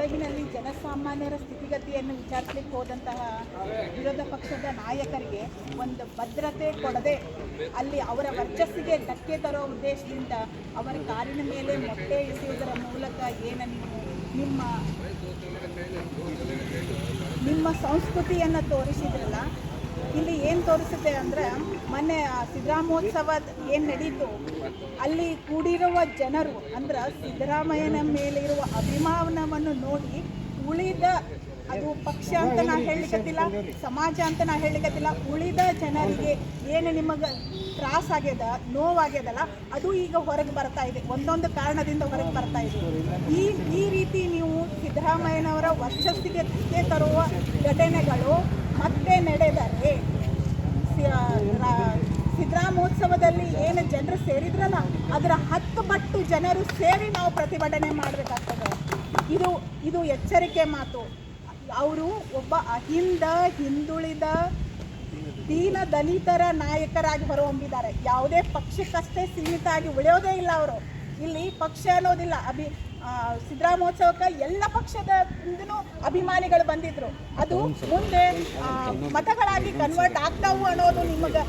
ಕೊಡಗಿನಲ್ಲಿ ಜನಸಾಮಾನ್ಯರ ಸ್ಥಿತಿಗತಿಯನ್ನು ವಿಚಾರಿಸಲಿಕ್ಕೆ ಹೋದಂತಹ ವಿರೋಧ ಪಕ್ಷದ ನಾಯಕರಿಗೆ ಒಂದು ಭದ್ರತೆ ಕೊಡದೆ ಅಲ್ಲಿ ಅವರ ವರ್ಚಸ್ಸಿಗೆ ಧಕ್ಕೆ ತರೋ ಉದ್ದೇಶದಿಂದ ಅವರ ಕಾರಿನ ಮೇಲೆ ಮೊಟ್ಟೆ ಎಸೆಯುವುದರ ಮೂಲಕ ಏನು ನೀವು ನಿಮ್ಮ ನಿಮ್ಮ ಸಂಸ್ಕೃತಿಯನ್ನು ತೋರಿಸಿದ್ರಲ್ಲ ಇಲ್ಲಿ ಏನು ತೋರಿಸುತ್ತೆ ಅಂದರೆ ಮೊನ್ನೆ ಸಿದ್ದರಾಮೋತ್ಸವ ಏನು ನಡೀತು? ಅಲ್ಲಿ ಕೂಡಿರುವ ಜನರು ಅಂದ್ರೆ ಸಿದ್ದರಾಮಯ್ಯನ ಮೇಲೆ ಇರುವ ಅಭಿಮಾನವನ್ನು ನೋಡಿ ಉಳಿದ, ಅದು ಪಕ್ಷ ಅಂತ ನಾ ಹೇಳಲಿಕ್ಕತ್ತಿಲ್ಲ ಸಮಾಜ ಅಂತ ನಾ ಹೇಳಲಿಕ್ಕತ್ತಿಲ್ಲ ಉಳಿದ ಜನರಿಗೆ ಏನು ನಿಮಗೆ ತ್ರಾಸ ಆಗ್ಯದ, ನೋವಾಗ್ಯದಲ್ಲ, ಅದು ಈಗ ಹೊರಗೆ ಬರ್ತಾ ಇದೆ. ಒಂದೊಂದು ಕಾರಣದಿಂದ ಹೊರಗೆ ಬರ್ತಾ ಇದೆ. ಈ ಈ ರೀತಿ ನೀವು ಸಿದ್ದರಾಮಯ್ಯನವರ ವರ್ಚಸ್ಸಿಗೆ ತರುವ ಘಟನೆಗಳು ಜನರು ಸೇರಿದ್ರಲ್ಲ, ಅದರ ಹತ್ತು ಪಟ್ಟು ಜನರು ಸೇರಿ ನಾವು ಪ್ರತಿಭಟನೆ ಮಾಡಬೇಕಾಗ್ತದೆ. ಇದು ಇದು ಎಚ್ಚರಿಕೆ ಮಾತು. ಅವರು ಒಬ್ಬ ಅಹಿಂದ, ಹಿಂದುಳಿದ, ದೀನ ದಲಿತರ ನಾಯಕರಾಗಿ ಹೊರಹೊಮ್ಮಿದ್ದಾರೆ. ಯಾವುದೇ ಪಕ್ಷಕ್ಕಷ್ಟೇ ಸೀಮಿತ ಆಗಿ ಉಳಿಯೋದೇ ಇಲ್ಲ ಅವರು. ಇಲ್ಲಿ ಪಕ್ಷ ಅನ್ನೋದಿಲ್ಲ, ಅಭಿ ಸಿದ್ದರಾಮೋತ್ಸವಕ್ಕೆ ಎಲ್ಲ ಪಕ್ಷದ ಅಭಿಮಾನಿಗಳು ಬಂದಿದ್ರು. ಅದು ಮುಂದೆ ಮತಗಳಾಗಿ ಕನ್ವರ್ಟ್ ಆಗ್ತಾವು ಅನ್ನೋದು ನಿಮಗೆ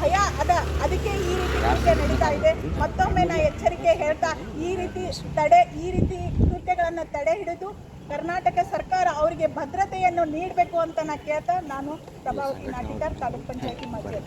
ಭಯ ಅದ. ಅದಕ್ಕೆ ಈ ರೀತಿ ಕೃತ್ಯ ನಡೀತಾ ಇದೆ. ಮತ್ತೊಮ್ಮೆ ನಾ ಎಚ್ಚರಿಕೆ ಹೇಳ್ತಾ, ಈ ರೀತಿ ತಡೆ, ಈ ರೀತಿ ಕೃತ್ಯಗಳನ್ನು ತಡೆ ಹಿಡಿದು ಕರ್ನಾಟಕ ಸರ್ಕಾರ ಅವರಿಗೆ ಭದ್ರತೆಯನ್ನು ನೀಡಬೇಕು ಅಂತ ನಾ ಕೇಳ್ತಾ, ನಾನು ಪ್ರಭಾವತಿ ನಾಟಿಕರ್, ತಾಲೂಕ್ ಪಂಚಾಯತಿ ಮಾಜಿ